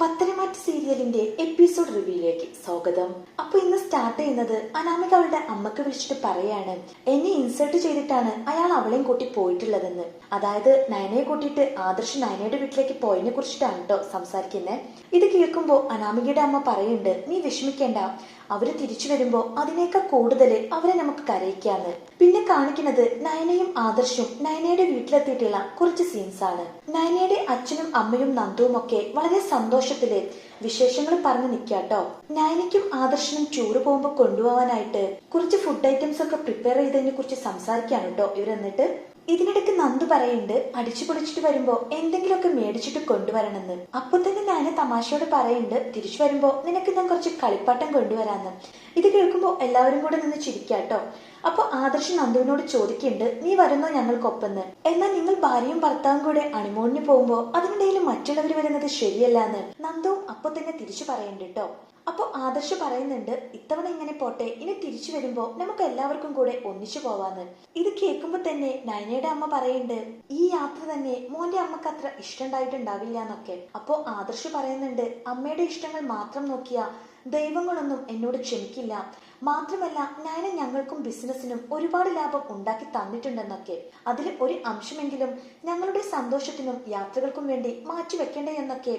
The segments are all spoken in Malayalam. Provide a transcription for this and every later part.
പത്തനമാറ്റ് സീരിയലിന്റെ എപ്പിസോഡ് റിവ്യൂയിലേക്ക് സ്വാഗതം. അപ്പൊ ഇന്ന് സ്റ്റാർട്ട് ചെയ്യുന്നത് അനാമിക അവളുടെ അമ്മയ്ക്ക് വിളിച്ചിട്ട് പറയാണ് എന്നെ ഇൻസൾട്ട് ചെയ്തിട്ടാണ് അയാൾ അവളെയും കൂട്ടി പോയിട്ടുള്ളതെന്ന്. അതായത് നയനയെ കൂട്ടിയിട്ട് ആദർശ് നയനയുടെ വീട്ടിലേക്ക് പോയതിനെ കുറിച്ചിട്ടാണ് കേട്ടോ സംസാരിക്കുന്നത് ഇത് കേൾക്കുമ്പോ അനാമികയുടെ അമ്മ പറയുന്നുണ്ട് നീ വിഷമിക്കേണ്ട. അവർ തിരിച്ചു വരുമ്പോ അതിനേക്കാൾ കൂടുതൽ അവരെ നമുക്ക് കരയിക്കാന്ന്. പിന്നെ കാണിക്കുന്നത് നയനയും ആദർശും നയനയുടെ വീട്ടിലെത്തിയിട്ടുള്ള കുറച്ച് സീൻസ് ആണ് നയനയുടെ അച്ഛനും അമ്മയും നന്ദുവും ഒക്കെ വളരെ സന്തോഷത്തിൽ വിശേഷങ്ങൾ പറഞ്ഞു നിക്കാട്ടോ. നയനയ്ക്കും ആദർശനും ടൂറ് പോകുമ്പോൾ കൊണ്ടുപോകാനായിട്ട് കുറച്ച് ഫുഡ് ഐറ്റംസ് ഒക്കെ പ്രിപ്പയർ ചെയ്തതിനെ കുറിച്ച് സംസാരിക്കാണ് കേട്ടോ ഇവരെന്നിട്ട്. ഇതിനിടയ്ക്ക് നന്ദു പറയുന്നുണ്ട് അടിച്ചു പൊളിച്ചിട്ട് വരുമ്പോ എന്തെങ്കിലുമൊക്കെ മേടിച്ചിട്ട് കൊണ്ടുവരണമെന്ന്. അപ്പൊ തന്നെ ഞാൻ തമാശയോട് പറയുന്നുണ്ട് തിരിച്ചു വരുമ്പോ നിനക്ക് ഞാൻ കുറച്ച് കളിപ്പാട്ടം കൊണ്ടുവരാന്ന്. ഇത് കേൾക്കുമ്പോ എല്ലാവരും കൂടെ നിന്ന് ചിരിക്കാട്ടോ അപ്പൊ ആദർശ് നന്ദുവിനോട് ചോദിക്കുന്നുണ്ട് നീ വരുന്നോ ഞങ്ങൾക്കൊപ്പെന്ന്? എന്നാൽ നിങ്ങൾ ഭാര്യയും ഭർത്താവും കൂടെ അണിമോണിന് പോകുമ്പോ അതിനിടയിൽ മറ്റുള്ളവർ വരുന്നത് ശരിയല്ലാന്ന് നന്ദുവും അപ്പൊ തന്നെ തിരിച്ചു പറയുന്നുണ്ട് അപ്പൊ ആദർശ് പറയുന്നുണ്ട് ഇത്തവണ ഇങ്ങനെ പോട്ടെ ഇനി തിരിച്ചു വരുമ്പോ നമുക്ക് എല്ലാവർക്കും കൂടെ ഒന്നിച്ചു പോവാന്ന്. ഇത് കേൾക്കുമ്പോ തന്നെ നയനയുടെ അമ്മ പറയുന്നുണ്ട് ഈ യാത്ര തന്നെ മോന്റെ അമ്മയ്ക്ക് അത്ര ഇഷ്ടണ്ടായിട്ടുണ്ടാവില്ല എന്നൊക്കെ അപ്പോ ആദർശ് പറയുന്നുണ്ട് അമ്മയുടെ ഇഷ്ടങ്ങൾ മാത്രം നോക്കിയ ദൈവങ്ങളൊന്നും എന്നോട് ക്ഷമിക്കില്ല. മാത്രമല്ല നയന ഞങ്ങൾക്കും ബിസിനസ്സിനും ഒരുപാട് ലാഭം ഉണ്ടാക്കി തന്നിട്ടുണ്ടെന്നൊക്കെ. അതിൽ ഒരു അംശമെങ്കിലും ഞങ്ങളുടെ സന്തോഷത്തിനും യാത്രകൾക്കും വേണ്ടി മാറ്റിവെക്കേണ്ടേ എന്നൊക്കെ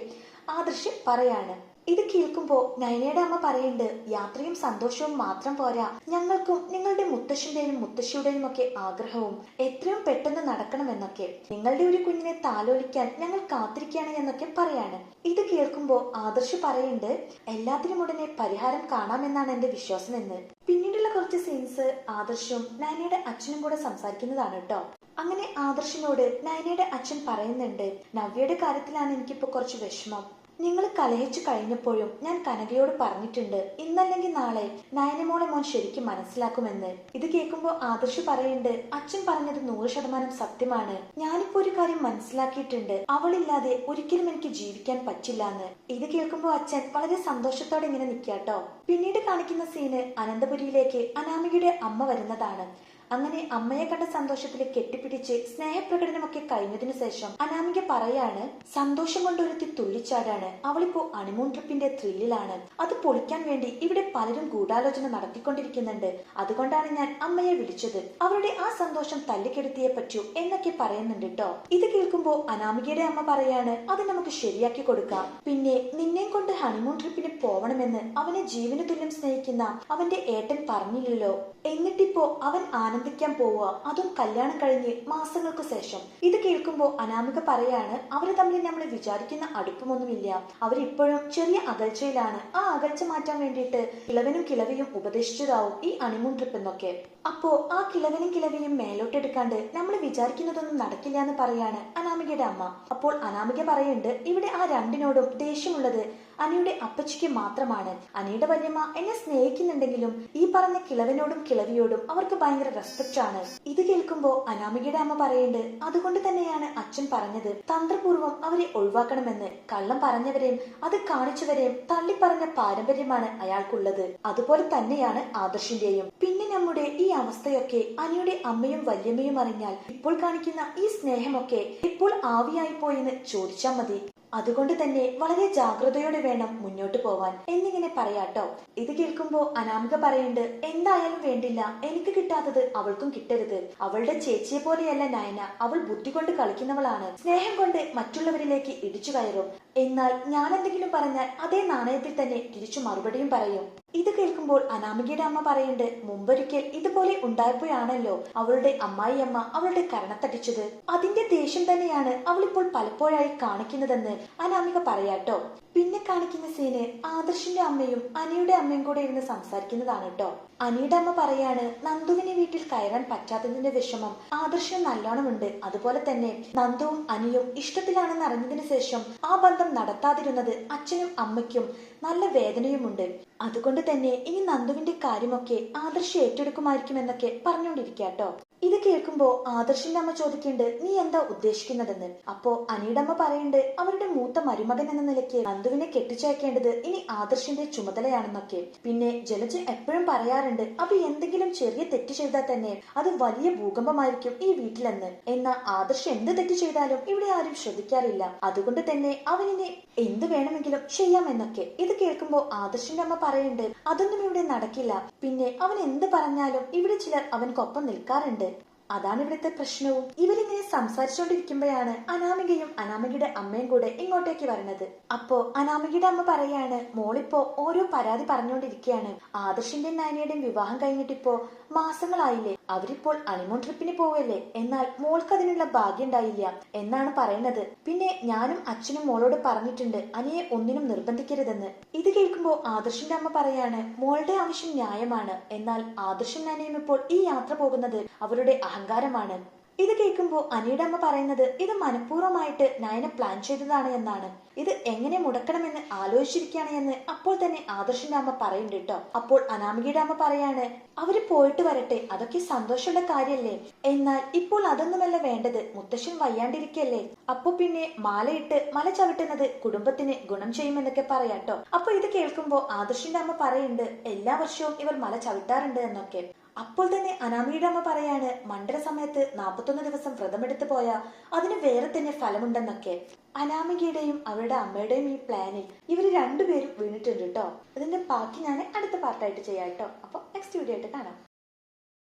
ആദർശ് പറയാണ്. ഇത് കേൾക്കുമ്പോ നയനയുടെ അമ്മ പറയുന്നുണ്ട് യാത്രയും സന്തോഷവും മാത്രം പോരാ. ഞങ്ങൾക്കും നിങ്ങളുടെ മുത്തശ്ശന്റെയും മുത്തശ്ശിയുടെയും ഒക്കെ ആഗ്രഹവും എത്രയും പെട്ടെന്ന് നടക്കണമെന്നൊക്കെ. നിങ്ങളുടെ ഒരു കുഞ്ഞിനെ താലോലിക്കാൻ ഞങ്ങൾ കാത്തിരിക്കുകയാണ് എന്നൊക്കെ പറയാണ്. ഇത് കേൾക്കുമ്പോ ആദർശ് പറയുന്നുണ്ട് എല്ലാത്തിനും ഉടനെ പരിഹാരം കാണാമെന്നാണ് എന്റെ വിശ്വാസം എന്ന്. പിന്നീടുള്ള കുറച്ച് സീൻസ് ആദർശും നയനയുടെ അച്ഛനും കൂടെ സംസാരിക്കുന്നതാണ് കേട്ടോ. അങ്ങനെ ആദർശിനോട് നയനയുടെ അച്ഛൻ പറയുന്നുണ്ട് നവ്യയുടെ കാര്യത്തിലാണ് എനിക്കിപ്പോ കുറച്ച് വിഷമം. നിങ്ങൾ കലഹിച്ചു കഴിഞ്ഞപ്പോഴും ഞാൻ കനകയോട് പറഞ്ഞിട്ടുണ്ട് ഇന്നല്ലെങ്കിൽ നാളെ നയനമോളെ മോൻ ശരിക്കും മനസ്സിലാക്കുമെന്ന്. ഇത് കേൾക്കുമ്പോൾ ആദർശ് പറയുന്നുണ്ട് അച്ഛൻ പറഞ്ഞത് നൂറ് ശതമാനം സത്യമാണ്. ഞാനിപ്പോ ഒരു കാര്യം മനസ്സിലാക്കിയിട്ടുണ്ട്. അവളില്ലാതെ ഒരിക്കലും എനിക്ക് ജീവിക്കാൻ പറ്റില്ല എന്ന് ഇത് കേൾക്കുമ്പോൾ അച്ഛൻ വളരെ സന്തോഷത്തോടെ ഇങ്ങനെ നിൽക്കാട്ടോ. പിന്നീട് കാണിക്കുന്ന സീന് അനന്തപുരിയിലേക്ക് അനാമികയുടെ അമ്മ വരുന്നതാണ്. അങ്ങനെ അമ്മയെ കണ്ട സന്തോഷത്തിൽ കെട്ടിപ്പിടിച്ച് സ്നേഹപ്രകടനമൊക്കെ കഴിഞ്ഞതിനു ശേഷം അനാമിക പറയാണ് സന്തോഷം കൊണ്ടൊരുത്തി തുള്ളിച്ചാടാണ്. അവളിപ്പോ അണിമൂൺ ട്രിപ്പിന്റെ ത്രില്ലിലാണ് അത് പൊളിക്കാൻ വേണ്ടി ഇവിടെ പലരും ഗൂഢാലോചന നടത്തിക്കൊണ്ടിരിക്കുന്നുണ്ട്. അതുകൊണ്ടാണ് ഞാൻ അമ്മയെ വിളിച്ചത്. അവരുടെ ആ സന്തോഷം തല്ലിക്കെടുത്തിയേ പറ്റൂ എന്നൊക്കെ പറയുന്നുണ്ട് കേട്ടോ ഇത് കേൾക്കുമ്പോ അനാമികയുടെ അമ്മ പറയാണ് അത് നമുക്ക് ശരിയാക്കി കൊടുക്കാം. പിന്നെ നിന്നെയും കൊണ്ട് ഹണിമൂൺ ട്രിപ്പിന് പോവണമെന്ന് അവനെ ജീവന് തുല്യം സ്നേഹിക്കുന്ന അവന്റെ ഏട്ടൻ പറഞ്ഞില്ലല്ലോ. എന്നിട്ടിപ്പോ അവൻ ആനന്ദിക്കാൻ പോവുക. അതും കല്യാണം കഴിഞ്ഞ് മാസങ്ങൾക്ക് ശേഷം. ഇത് കേൾക്കുമ്പോൾ അനാമിക പറയാണ് അവർ തമ്മിൽ നമ്മൾ വിചാരിക്കുന്ന അടുപ്പമൊന്നുമില്ല. അവരിപ്പോഴും ചെറിയ അകൽച്ചയിലാണ്. ആ അകൽച്ച മാറ്റാൻ വേണ്ടിയിട്ട് കിളവനും കിളവിയും ഉപദേശിച്ചതാവും ഈ അണിമൂൺ ട്രിപ്പ് എന്നൊക്കെ. അപ്പോ ആ കിളവനും കിളവിയും മേലോട്ടെടുക്കാണ്ട് നമ്മൾ വിചാരിക്കുന്നതൊന്നും നടക്കില്ല എന്ന് പറയാണ് അനാമികയുടെ അമ്മ. അപ്പോൾ അനാമിക പറയുന്നുണ്ട് ഇവിടെ ആ രണ്ടിനോടും ദേഷ്യമുള്ളത് അനിയുടെ അപ്പച്ചിക്ക് മാത്രമാണ്. അനിയുടെ വല്യമ്മ എന്നെ സ്നേഹിക്കുന്നുണ്ടെങ്കിലും ഈ പറഞ്ഞ കിളവനോടും കിളവിയോടും അവർക്ക് ഭയങ്കര റെസ്പെക്റ്റ് ആണ്. ഇത് കേൾക്കുമ്പോ അനാമികയുടെ അമ്മ പറയേണ്ടത് അതുകൊണ്ട് തന്നെയാണ് അച്ഛൻ പറഞ്ഞത്. തന്ത്രപൂർവം അവരെ ഒഴിവാക്കണമെന്ന് കള്ളം പറഞ്ഞവരെയും അത് കാണിച്ചവരെയും തള്ളിപ്പറഞ്ഞ പാരമ്പര്യമാണ് അയാൾക്കുള്ളത്. അതുപോലെ തന്നെയാണ് ആദർശിന്റെയും. പിന്നെ നമ്മുടെ ഈ അവസ്ഥയൊക്കെ അനിയുടെ അമ്മയും വല്യമ്മയും അറിഞ്ഞാൽ ഇപ്പോൾ കാണിക്കുന്ന ഈ സ്നേഹമൊക്കെ ഇപ്പോൾ ആവിയായി പോയെന്ന് ചോദിച്ചാൽ മതി. അതുകൊണ്ട് തന്നെ വളരെ ജാഗ്രതയോടെ വേണം മുന്നോട്ട് പോവാൻ. എന്നിങ്ങനെ പറയാട്ടോ. ഇത് കേൾക്കുമ്പോ അനാമിക പറയുന്നുണ്ട് എന്തായാലും വേണ്ടില്ല. എനിക്ക് കിട്ടാത്തത് അവൾക്കും കിട്ടരുത്. അവളുടെ ചേച്ചിയെ പോലെയല്ല നയന. അവൾ ബുദ്ധി കൊണ്ട് കളിക്കുന്നവളാണ്. സ്നേഹം കൊണ്ട് മറ്റുള്ളവരിലേക്ക് ഇടിച്ചു കയറും. എന്നാൽ ഞാൻ എന്തെങ്കിലും പറഞ്ഞാൽ അതേ നാണയത്തിൽ തന്നെ തിരിച്ചു മറുപടിയും പറയും. ഇത് കേൾക്കുമ്പോൾ അനാമികയുടെ അമ്മ പറയുന്നുണ്ട് മുമ്പൊരിക്കൽ ഇതുപോലെ ഉണ്ടായപ്പോഴാണല്ലോ അവളുടെ അമ്മായിയമ്മ അവളുടെ കരണത്തടിച്ചത്. അതിന്റെ ദേഷ്യം തന്നെയാണ് അവളിപ്പോൾ പലപ്പോഴായി കാണിക്കുന്നതെന്ന് അനാമിക പറയാട്ടോ. പിന്നെ കാണിക്കുന്ന സീന് ആദർശിന്റെ അമ്മയും അനിയുടെ അമ്മയും കൂടെ ഇരുന്ന് സംസാരിക്കുന്നതാണ് കേട്ടോ അനിയുടെ അമ്മ പറയാണ് നന്ദുവിനെ വീട്ടിൽ കയറാൻ പറ്റാത്തതിന്റെ വിഷമം ആദർശം നല്ലോണമുണ്ട്. അതുപോലെ തന്നെ നന്ദുവും അനിയും ഇഷ്ടത്തിലാണെന്ന് അറിഞ്ഞതിന് ശേഷം ആ ബന്ധം നടത്താതിരുന്നത് അച്ഛനും അമ്മയ്ക്കും നല്ല വേദനയുമുണ്ട്. അതുകൊണ്ട് തന്നെ ഇനി നന്ദുവിന്റെ കാര്യമൊക്കെ ആദർശം ഏറ്റെടുക്കുമായിരിക്കും എന്നൊക്കെ പറഞ്ഞുകൊണ്ടിരിക്കാട്ടോ ഇത് കേൾക്കുമ്പോ ആദർശിന്റെ അമ്മ ചോദിക്കുന്നുണ്ട് നീ എന്താ ഉദ്ദേശിക്കുന്നതെന്ന്? അപ്പോ അനിയുടെ അമ്മ പറയുന്നുണ്ട് അവരുടെ മൂത്ത മരുമകൻ എന്ന നിലയ്ക്ക് നന്ദുവിനെ കെട്ടിച്ചയക്കേണ്ടത് ഇനി ആദർശിന്റെ ചുമതലയാണെന്നൊക്കെ. പിന്നെ ജലജ എപ്പോഴും പറയാറുണ്ട് അപ്പൊ എന്തെങ്കിലും ചെറിയ തെറ്റ് ചെയ്താൽ തന്നെ അത് വലിയ ഭൂകമ്പമായിരിക്കും ഈ വീട്ടിലെന്ന്. എന്നാൽ ആദർശ് എന്ത് തെറ്റ് ചെയ്താലും ഇവിടെ ആരും ശ്രദ്ധിക്കാറില്ല. അതുകൊണ്ട് തന്നെ അവനിനെ എന്ത് വേണമെങ്കിലും ചെയ്യാമെന്നൊക്കെ. ഇത് കേൾക്കുമ്പോ ആദർശിന്റെ അമ്മ പറയുന്നുണ്ട് അതൊന്നും ഇവിടെ നടക്കില്ല. പിന്നെ അവൻ എന്ത് പറഞ്ഞാലും ഇവിടെ ചിലർ അവൻക്കൊപ്പം നിൽക്കാറുണ്ട്. അതാണ് ഇവിടുത്തെ പ്രശ്നവും. ഇവരിങ്ങനെ സംസാരിച്ചുകൊണ്ടിരിക്കുമ്പോഴാണ് അനാമികയും അനാമികയുടെ അമ്മയും കൂടെ ഇങ്ങോട്ടേക്ക് വരുന്നത് അപ്പോ അനാമികയുടെ അമ്മ പറയാണ് മോളിപ്പോ ഓരോ പരാതി പറഞ്ഞുകൊണ്ടിരിക്കുകയാണ്. ആദർശിന്റെയും നയനയുടെയും വിവാഹം കഴിഞ്ഞിട്ടിപ്പോ മാസങ്ങളായില്ലേ? അവരിപ്പോൾ അണിമോൺ ട്രിപ്പിന് പോവല്ലേ? എന്നാൽ മോൾക്ക് അതിനുള്ള ഭാഗ്യം ഉണ്ടായില്ല എന്നാണ് പറയുന്നത്. പിന്നെ ഞാനും അച്ഛനും മോളോട് പറഞ്ഞിട്ടുണ്ട് അനിയെ ഒന്നിനും നിർബന്ധിക്കരുതെന്ന്. ഇത് കേൾക്കുമ്പോൾ ആദർശിന്റെ അമ്മ പറയാണ് മോളുടെ ആവശ്യം ന്യായമാണ്. എന്നാൽ ആദർശം നനയും ഇപ്പോൾ ഈ യാത്ര പോകുന്നത് അവരുടെ അഹങ്കാരമാണ്. ഇത് കേൾക്കുമ്പോൾ അനിയുടെ അമ്മ പറയുന്നത് ഇത് മനഃപൂർവമായിട്ട് നയന പ്ലാൻ ചെയ്തതാണ് എന്നാണ്. ഇത് എങ്ങനെ മുടക്കണമെന്ന് ആലോചിച്ചിരിക്കുകയാണ് എന്ന് അപ്പോൾ തന്നെ ആദർശിന്റെ അമ്മ പറയുന്നുണ്ട് കേട്ടോ. അപ്പോൾ അനാമികയുടെ അമ്മ പറയാണ് അവർ പോയിട്ട് വരട്ടെ അതൊക്കെ സന്തോഷമുള്ള കാര്യല്ലേ? എന്നാൽ ഇപ്പോൾ അതൊന്നുമല്ല വേണ്ടത് മുത്തശ്ശൻ വയ്യാണ്ടിരിക്കല്ലേ? അപ്പൊ പിന്നെ മാലയിട്ട് മല ചവിട്ടുന്നത് കുടുംബത്തിന് ഗുണം ചെയ്യുമെന്നൊക്കെ പറയാട്ടോ അപ്പൊ ഇത് കേൾക്കുമ്പോൾ ആദർശിന്റെ അമ്മ പറയുന്നുണ്ട് എല്ലാ വർഷവും ഇവർ മല ചവിട്ടാറുണ്ട് എന്നൊക്കെ. അപ്പോൾ തന്നെ അനാമിയുടെ അമ്മ പറയാണ് മണ്ഡല സമയത്ത് നാൽപ്പത്തൊന്ന് ദിവസം വ്രതമെടുത്ത് പോയാൽ അതിന് വേറെ തന്നെ ഫലമുണ്ടെന്നൊക്കെ. അനാമികയുടെയും അവരുടെ അമ്മയുടെയും ഈ പ്ലാനിൽ ഇവർ രണ്ടുപേരും വീണിട്ടുണ്ട് കേട്ടോ അതിന്റെ ബാക്കി ഞാൻ അടുത്ത പാർട്ടായിട്ട് ചെയ്യാം കേട്ടോ അപ്പൊ നെക്സ്റ്റ് വീഡിയോ ആയിട്ട് കാണാം.